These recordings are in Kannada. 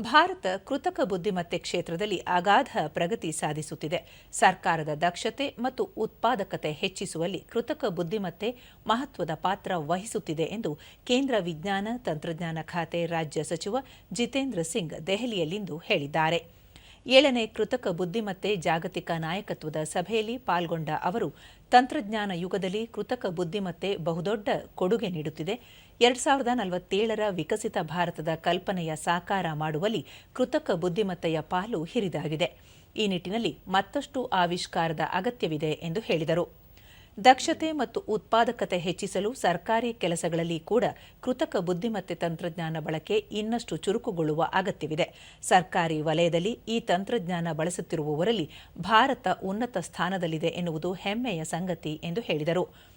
ಭಾರತ ಕೃತಕ ಬುದ್ಧಿಮತ್ತೆ ಕ್ಷೇತ್ರದಲ್ಲಿ ಅಗಾಧ ಪ್ರಗತಿ ಸಾಧಿಸುತ್ತಿದೆ. ಸರ್ಕಾರದ ದಕ್ಷತೆ ಮತ್ತು ಉತ್ಪಾದಕತೆ ಹೆಚ್ಚಿಸುವಲ್ಲಿ ಕೃತಕ ಬುದ್ಧಿಮತ್ತೆ ಮಹತ್ವದ ಪಾತ್ರ ವಹಿಸುತ್ತಿದೆ ಎಂದು ಕೇಂದ್ರ ವಿಜ್ಞಾನ ತಂತ್ರಜ್ಞಾನ ಖಾತೆ ರಾಜ್ಯ ಸಚಿವ ಜಿತೇಂದ್ರ ಸಿಂಗ್ ದೆಹಲಿಯಲ್ಲಿಂದು ಹೇಳಿದ್ದಾರೆ. ಏಳನೇ ಕೃತಕ ಬುದ್ಧಿಮತ್ತೆ ಜಾಗತಿಕ ನಾಯಕತ್ವದ ಸಭೆಯಲ್ಲಿ ಪಾಲ್ಗೊಂಡ ಅವರು, ತಂತ್ರಜ್ಞಾನ ಯುಗದಲ್ಲಿ ಕೃತಕ ಬುದ್ಧಿಮತ್ತೆ ಬಹುದೊಡ್ಡ ಕೊಡುಗೆ ನೀಡುತ್ತಿದೆ. ಎರಡ್ ಸಾವಿರದ ನಲವತ್ತೇಳರ ವಿಕಸಿತ ಭಾರತದ ಕಲ್ಪನೆಯ ಸಾಕಾರ ಮಾಡುವಲ್ಲಿ ಕೃತಕ ಬುದ್ಧಿಮತ್ತೆಯ ಪಾಲು ಹಿರಿದಾಗಿದೆ. ಈ ನಿಟ್ಟಿನಲ್ಲಿ ಮತ್ತಷ್ಟು ಆವಿಷ್ಕಾರದ ಅಗತ್ಯವಿದೆ ಎಂದು ಹೇಳಿದರು. ದಕ್ಷತೆ ಮತ್ತು ಉತ್ಪಾದಕತೆ ಹೆಚ್ಚಿಸಲು ಸರ್ಕಾರಿ ಕೆಲಸಗಳಲ್ಲಿ ಕೂಡ ಕೃತಕ ಬುದ್ಧಿಮತ್ತೆ ತಂತ್ರಜ್ಞಾನ ಬಳಕೆ ಇನ್ನಷ್ಟು ಚುರುಕುಗೊಳ್ಳುವ ಅಗತ್ಯವಿದೆ. ಸರ್ಕಾರಿ ವಲಯದಲ್ಲಿ ಈ ತಂತ್ರಜ್ಞಾನ ಬಳಸುತ್ತಿರುವವರಲ್ಲಿ ಭಾರತ ಉನ್ನತ ಸ್ಥಾನದಲ್ಲಿದೆ ಎನ್ನುವುದು ಹೆಮ್ಮೆಯ ಸಂಗತಿ ಎಂದು ಹೇಳಿದರು.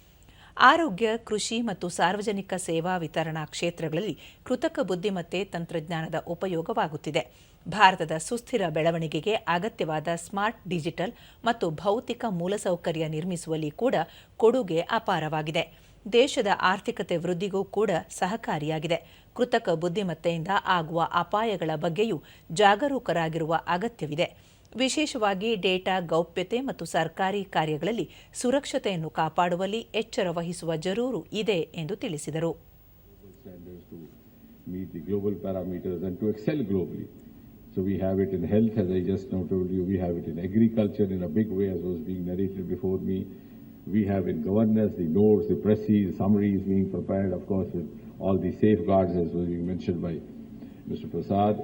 ಆರೋಗ್ಯ, ಕೃಷಿ ಮತ್ತು ಸಾರ್ವಜನಿಕ ಸೇವಾ ವಿತರಣಾ ಕ್ಷೇತ್ರಗಳಲ್ಲಿ ಕೃತಕ ಬುದ್ಧಿಮತ್ತೆ ತಂತ್ರಜ್ಞಾನದ ಉಪಯೋಗವಾಗುತ್ತಿದೆ. ಭಾರತದ ಸುಸ್ಥಿರ ಬೆಳವಣಿಗೆಗೆ ಅಗತ್ಯವಾದ ಸ್ಮಾರ್ಟ್ ಡಿಜಿಟಲ್ ಮತ್ತು ಭೌತಿಕ ಮೂಲಸೌಕರ್ಯ ನಿರ್ಮಿಸುವಲ್ಲಿ ಕೂಡ ಕೊಡುಗೆ ಅಪಾರವಾಗಿದೆ. ದೇಶದ ಆರ್ಥಿಕತೆ ವೃದ್ಧಿಗೂ ಕೂಡ ಸಹಕಾರಿಯಾಗಿದೆ. ಕೃತಕ ಬುದ್ಧಿಮತ್ತೆಯಿಂದ ಆಗುವ ಅಪಾಯಗಳ ಬಗ್ಗೆಯೂ ಜಾಗರೂಕರಾಗಿರುವ ಅಗತ್ಯವಿದೆ. ವಿಶೇಷವಾಗಿ ಡೇಟಾ ಗೌಪ್ಯತೆ ಮತ್ತು ಸರ್ಕಾರಿ ಕಾರ್ಯಗಳಲ್ಲಿ ಸುರಕ್ಷತೆಯನ್ನು ಕಾಪಾಡುವಲ್ಲಿ ಎಚ್ಚರ ವಹಿಸುವ ಜರೂರು ಇದೆ ಎಂದು ತಿಳಿಸಿದರು. So we have it in health, as I just now told you, we have it in agriculture in a big way, as was being narrated before me. We have in governance, the notes, the presses, summaries being prepared, of course, with all the safeguards, as was being mentioned by Mr. Prasad.